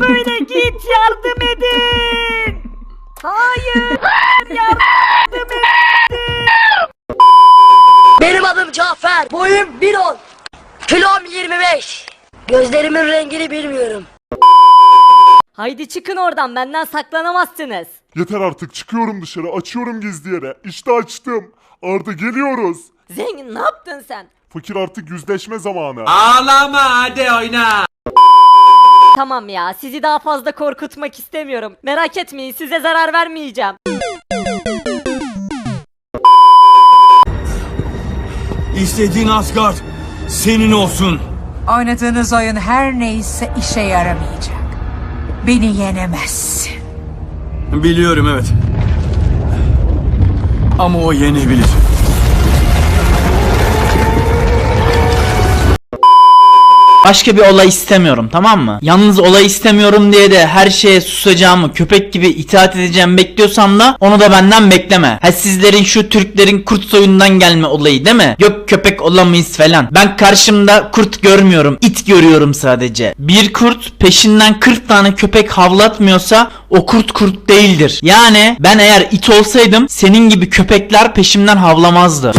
böyle git yardım edin. Hayır yardım edin. Benim adım Cafer. Boyum 1.10. Kilom 25. Gözlerimin rengini bilmiyorum. Haydi çıkın oradan benden saklanamazsınız. Yeter artık çıkıyorum dışarı açıyorum gizli yere. İşte açtım. Arda geliyoruz. Zengin ne yaptın sen? Fakir artık yüzleşme zamanı. Ağlama hadi oyna. Tamam ya sizi daha fazla korkutmak istemiyorum. Merak etmeyin size zarar vermeyeceğim. İstediğin Asgard senin olsun. Oynadığınız oyun her neyse işe yaramayacak. Beni yenemezsin. Biliyorum evet. Ama o yenebilir. Başka bir olay istemiyorum tamam mı? Yalnız olay istemiyorum diye de her şeye susacağımı köpek gibi itaat edeceğim bekliyorsan da onu da benden bekleme. Ha sizlerin şu Türklerin kurt soyundan gelme olayı değil mi? Yok köpek olamayız falan. Ben karşımda kurt görmüyorum. it görüyorum sadece. Bir kurt peşinden 40 tane köpek havlatmıyorsa o kurt kurt değildir. Yani ben eğer it olsaydım senin gibi köpekler peşimden havlamazdı.